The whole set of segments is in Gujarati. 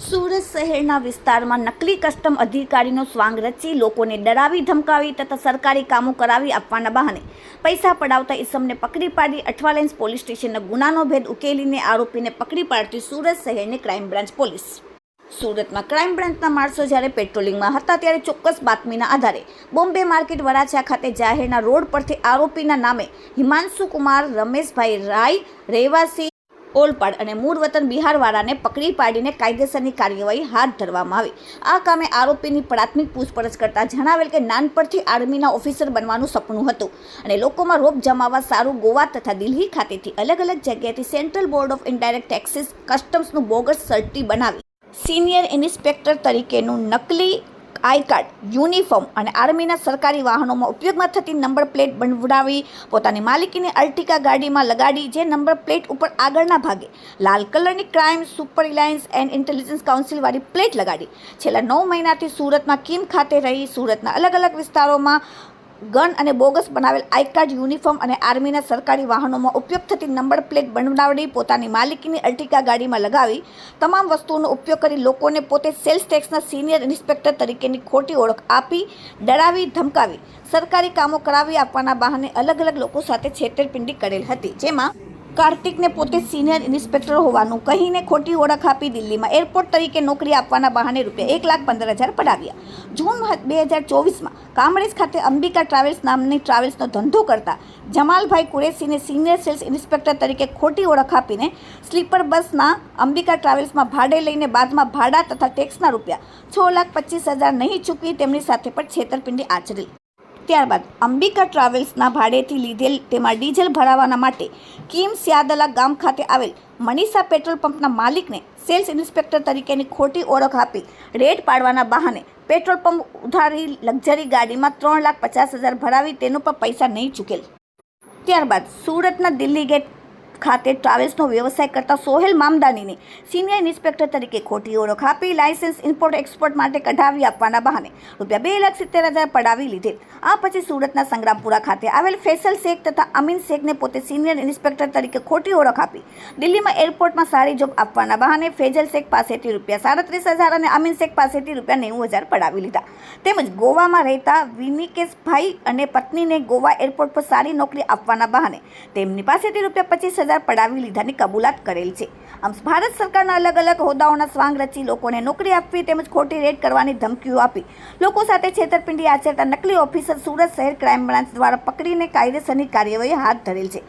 સુરત શહેરના વિસ્તારમાં નકલી કસ્ટમ અધિકારીનો સ્વાંગ રચી લોકોને ડરાવી, ધમકાવી તથા સરકારી કામો કરાવી આપવાના બહાને. પૈસા પડાવતા ઇસમને પકડી પાડી અઠવાલેન્સ પોલીસ સ્ટેશનના ગુનાનો ભેદ ઉકેલીને આરોપીને પકડી પાડતી સુરત શહેરની ક્રાઇમ બ્રાન્ચ પોલીસ. સુરતમાં ક્રાઇમ બ્રાન્ચના માણસો જ્યારે પેટ્રોલિંગમાં હતા ત્યારે ચોક્કસ બાતમીના આધારે બોમ્બે માર્કેટ વરાછા ખાતે જાહેરના રોડ પરથી આરોપીના નામે હિમાંશુ કુમાર, રમેશભાઈ રાય, રહેવાસી ઓલપાડ અને મૂળ વતન બિહારવાળાને પકડી પાડીને કાયદેસરની કાર્યવાહી હાથ ધરવામાં આવી. આ કામે આરોપીની પ્રાથમિક પૂછપરછ કરતા જણાવેલ કે નાનપણથી આર્મીના ઓફિસર બનવાનું સપનું હતું અને લોકોમાં રોપ જમાવવા સારું ગોવા તથા દિલ્હી ખાતેથી અલગ અલગ જગ્યાએથી central board of indirect taxes કસ્ટમ્સનું bogus સર્ટી બનાવી. સિનિયર ઇન્સ્પેક્ટર તરીકેનું નકલી આઈ કાર્ડ, યુનિફોર્મ અને આર્મીના સરકારી વાહનોમાં ઉપયોગમાં થતી નંબર પ્લેટ બનાવી પોતાની માલિકીની અર્ટિકા ગાડીમાં લગાડી, જે નંબર પ્લેટ ઉપર આગળના ભાગે લાલ કલરની crime surveillance and intelligence કાઉન્સિલવાળી પ્લેટ લગાડી. છેલ્લા નવ મહિનાથી સુરતમાં કિમ ખાતે રહી સુરતના અલગ અલગ વિસ્તારોમાં ગન અને બોગસ બનાવેલ આઈ કાર્ડ, યુનિફોર્મ અને આર્મીના સરકારી વાહનોમાં ઉપયોગ થતી નંબર પ્લેટ બનાવડી પોતાની માલિકીની અર્ટિકા ગાડીમાં લગાવી તમામ વસ્તુઓનો ઉપયોગ કરી લોકોને પોતે સેલ્સ ટેક્સના સિનિયર ઇન્સ્પેક્ટર તરીકેની ખોટી ઓળખ આપી, ડરાવી, ધમકાવી, સરકારી કામો કરાવી આપવાના બહાને અલગ અલગ લોકો સાથે છેતરપિંડી કરેલ હતી, જેમાં કાર્તિકને પોતે સિનિયર ઇન્સ્પેક્ટર હોવાનું કહીને ખોટી ઓળખ આપી દિલ્હીમાં એરપોર્ટ તરીકે નોકરી આપવાના બહાને રૂપિયા એક લાખ પંદર હજાર પડાવ્યા. જૂન બે હજાર ચોવીસમાં કામરેજ ખાતે અંબિકા ટ્રાવેલ્સ નામની ટ્રાવેલ્સનો ધંધો કરતા જમાલભાઈ કુરેશીને સિનિયર સેલ્સ ઇન્સ્પેક્ટર તરીકે ખોટી ઓળખ આપીને સ્લીપર બસના અંબિકા ટ્રાવેલ્સમાં ભાડે લઈને બાદમાં ભાડા તથા ટેક્સના રૂપિયા છ લાખ પચીસ હજાર નહીં ચૂકવી તેમની સાથે પણ છેતરપિંડી આચરેલ. ત્યારબાદ અંબિકા ટ્રાવેલ્સના ભાડેથી લીધેલ તેમાં ડીઝલ ભરાવાના માટે કિમ સ્યાદલા ગામ ખાતે આવેલ મનીષા પેટ્રોલ પંપના માલિકને સેલ્સ ઇન્સ્પેક્ટર તરીકેની ખોટી ઓળખ આપી રેડ પાડવાના બહાને પેટ્રોલ પંપ ઉધારી લક્ઝરી ગાડીમાં ત્રણ લાખ પચાસ હજાર ભરાવી તેનો પણ પૈસા નહીં ચૂકેલ. ત્યારબાદ સુરતના દિલ્હી ગેટ ખાતે ટ્રાવેલ્સનો વ્યવસાય કરતા સોહેલ મામદાનીને સિનિયર ઇન્સ્પેક્ટર તરીકે ખોટી ઓળખ આપી, લાયસન્સ ઇમ્પોર્ટ એક્સપોર્ટ માટે કઢાવી આપવાના બહાને રૂપિયા બે લાખ સિત્તેર હજાર પડાવી લીધેલ આ પછી સુરતના સંગ્રામપુરા ખાતે આવેલ ફેસલ શેખ તથા અમીન શેખને પોતે સિનિયર ઇન્સ્પેક્ટર તરીકે ખોટી ઓળખ આપી. દિલ્હીમાં એરપોર્ટમાં સારી જોબ આપવાના બહાને ફેજલ શેખ પાસેથી રૂપિયા સાડત્રીસ હજાર અને અમીન શેખ પાસેથી રૂપિયા નેવું હજાર પડાવી લીધા. તેમજ ગોવામાં રહેતા વિનિકેશભાઈ અને પત્નીને ગોવા એરપોર્ટ પર સારી નોકરી આપવાના બહાને તેમની પાસેથી રૂપિયા પચીસ હજાર પડાવી લીધાની કબૂલાત કરેલ છે. આમ ભારત સરકારના અલગ અલગ હોદ્દાઓના સ્વાંગ રચી લોકોને નોકરી આપવી તેમજ ખોટી રેડ કરવાની ધમકીઓ આપી. લોકો સાથે છેતરપિંડી આચરતા નકલી ઓફિસર સુરત શહેર ક્રાઇમ બ્રાન્ચ દ્વારા પકડીને કાયદેસરની કાર્યવાહી હાથ ધરેલ છે.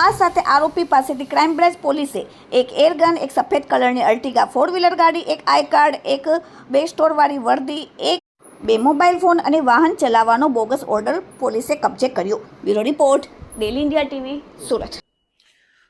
આ સાથે આરોપી પાસેથી ક્રાઇમ બ્રાન્ચ પોલીસે એક એરગન, એક સફેદ કલરની અર્ટિગા ફોર વ્હીલર ગાડી, એક આઈ કાર્ડ, એક બે સ્ટોરવાળી વર્દી, એક બે મોબાઈલ ફોન અને વાહન ચલાવવાનો બોગસ ઓર્ડર પોલીસે કબજે કર્યો. Bureau report, daily India TV, Surat.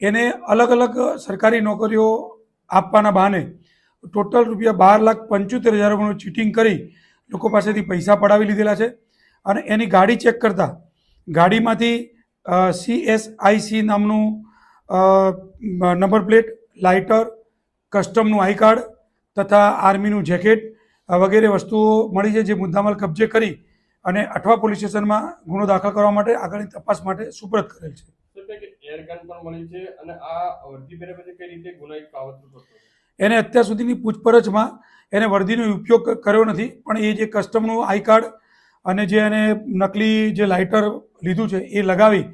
એને અલગ અલગ સરકારી નોકરીઓ આપવાના બહાને ટોટલ રૂપિયા બાર લાખ પંચોતેર હજાર રૂપિયાનું ચીટિંગ કરી લોકો પાસેથી પૈસા પડાવી લીધેલા છે અને એની ગાડી ચેક કરતા ગાડીમાંથી સી એસ આઈ સી નામનું નંબર પ્લેટ, લાઇટર, કસ્ટમનું આઈ કાર્ડ તથા આર્મીનું જેકેટ વગેરે વસ્તુઓ મળી છે જે મુદ્દામાલ કબજે કરી અને અઠવા પોલીસ સ્ટેશનમાં ગુનો દાખલ કરવા માટે આગળની તપાસ માટે સુપ્રત કરેલ છે. સર કંઈક એર ગન પણ મળી છે અને આ વર્દી પહેર્યા પછી કઈ રીતે ગુનાહિત કાવતરું કરતો એને અત્યાર સુધીની પૂછપરછમાં એને વર્દીનો ઉપયોગ કર્યો નથી પણ એ જે કસ્ટમનું આઈ કાર્ડ અને જે એને નકલી જે લાઇટર લીધું છે એ લગાવી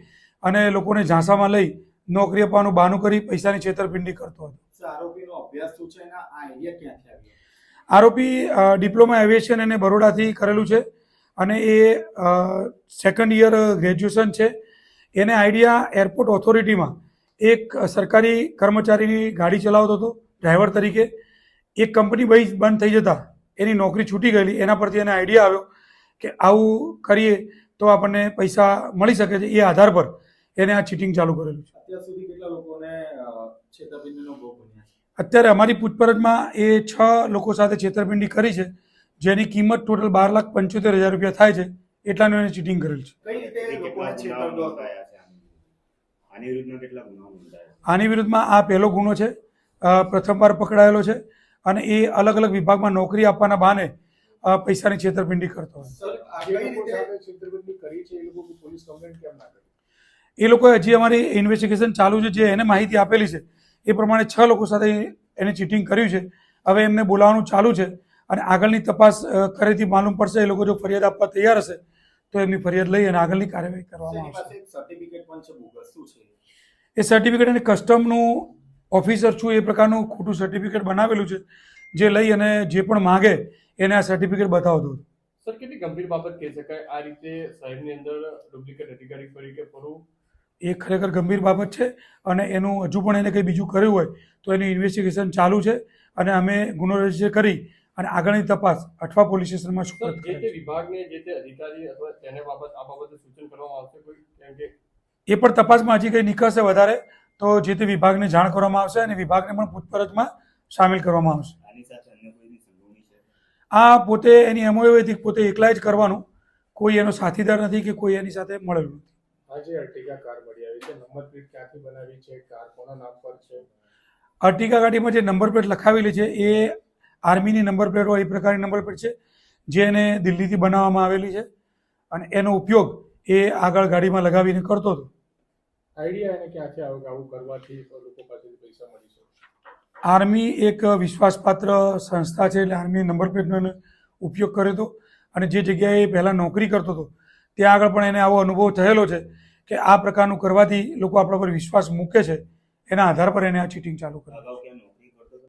અને લોકોને ઝાંસામાં લઈ નોકરી આપવાનું બહાનું કરી પૈસાની છેતરપિંડી કરતો હતો. આરોપીનો અભ્યાસ શું છે એના આઈડિયા ક્યાંથી આવ્યો આરોપી ડિપ્લોમા એવિએશન એને બરોડાથી કરેલું છે અને એ સેકન્ડ યર ગ્રેજ્યુએશન છે. એને આઈડિયા એરપોર્ટ ઓથોરિટીમાં એક સરકારી કર્મચારીની ગાડી ચલાવતો હતો ડ્રાઈવર તરીકે. એક કંપની બંધ થઈ જતાં એની નોકરી છૂટી ગયેલી. એના પરથી એને આઈડિયા આવ્યો કે આવું કરીએ તો આપણને પૈસા મળી શકે છે એ આધાર પર એને આ ચીટિંગ ચાલુ કરેલું છે. અત્યાર સુધી કેટલા લોકોને છેતરપિંડીનો ભોગ બન્યા છે? અત્યારે અમારી પૂછપરછમાં એ છ લોકો સાથે છેતરપિંડી કરી છે જેની કિંમત ટોટલ બાર લાખ પંચોતેર હજાર રૂપિયા થાય છે. એટલાનું એને ચીટિંગ કરેલ છે. આની વિરુદ્ધમાં? આ પહેલો ગુનો છે. પ્રથમવાર પકડાયેલો છે અને એ અલગ અલગ વિભાગમાં નોકરી આપવાના બહાને પૈસાની છેતરપિંડી કરતો હોય. સર આ જે કઈ લોકો રીતે સાથે છેતરપિંડી કરી છે? એ લોકો પોલીસ કમ્પ્લેન્ટ કેમ ના કરી? એ લોકોએ હજી અમારી ઇન્વેસ્ટિગેશન ચાલુ છે જે એને માહિતી આપેલી છે એ પ્રમાણે છ લોકો સાથે એને ચીટિંગ કર્યું છે. હવે એમને બોલાવવાનું ચાલુ છે અને આગળની તપાસ કરેથી માલુમ પડશે એ લોકો જો ફરિયાદ આપવા તૈયાર હશે તો એમની ફરિયાદ લઈ અને આગળની કાર્યવાહી કરવામાં એની આવશે. સર્ટિફિકેટ પણ છે બોગસ શું છે? એ સર્ટિફિકેટ અને કસ્ટમનું ઓફિસર છું એ પ્રકારનું ખોટું સર્ટિફિકેટ બનાવેલું છે જે લઈ અને જે પણ માગે એને આ સર્ટિફિકેટ બતાવતો હતો. સર કેટલી ગંભીર બાબત કહી શકાય? આ રીતે શહેરની અંદર ડુપ્લિકેટ અધિકારી તરીકે ફરવું એ ખરેખર ગંભીર બાબત છે અને એનું હજુ પણ એને કંઈ બીજું કર્યું હોય તો એની ઇન્વેસ્ટિગેશન ચાલુ છે અને અમે ગુનો રજિસ્ટર કરી અને આગળની તપાસ અઠવા પોલીસ સ્ટેશનમાં સુપરત વિભાગને જે તે અધિકારી અથવા તેને બાબત આ બાબતે સૂચન કરવામાં આવશે કોઈ? એ પણ તપાસમાં હજી કંઈ નીકળશે વધારે તો જે તે વિભાગને જાણ કરવામાં આવશે અને વિભાગને પણ પૂછપરછમાં સામેલ કરવામાં આવશે. આ પોતે એની એમઓ એવી હતી પોતે એકલા જ કરવાનું કોઈ એનો સાથીદાર નથી કે કોઈ એની સાથે મળેલું નથી. આજે અર્ટિગા કાર મળી આવી છે. નંબર પ્લેટ ક્યાંથી બનાવી છે? કાર કોના નામ પર છે? અર્ટિકા ગાડીમાં જે નંબર પ્લેટ લખાવેલી છે એ આર્મીની નંબર પ્લેટ હોય એ પ્રકારની નંબર પ્લેટ છે જે એને દિલ્હીથી બનાવવામાં આવેલી છે. અને એનો ઉપયોગ એ આગળ ગાડીમાં લગાવીને કરતો હતો. આઈડિયા એને ક્યાંથી આવ્યો આવું કરવાથી લોકો પાસેથી પૈસા મળી શકે? આર્મી એક વિશ્વાસપાત્ર સંસ્થા છે એટલે આર્મી નંબર પ્લેટનો ઉપયોગ કર્યો હતો. અને જે જગ્યાએ એ પહેલાં નોકરી કરતો હતો ત્યાં આગળ પણ એને આવો અનુભવ થયેલો છે કે આ પ્રકારનું કરવાથી લોકો આપણા પર વિશ્વાસ મૂકે છે. એના આધાર પર એને આ ચીટિંગ ચાલુ કરી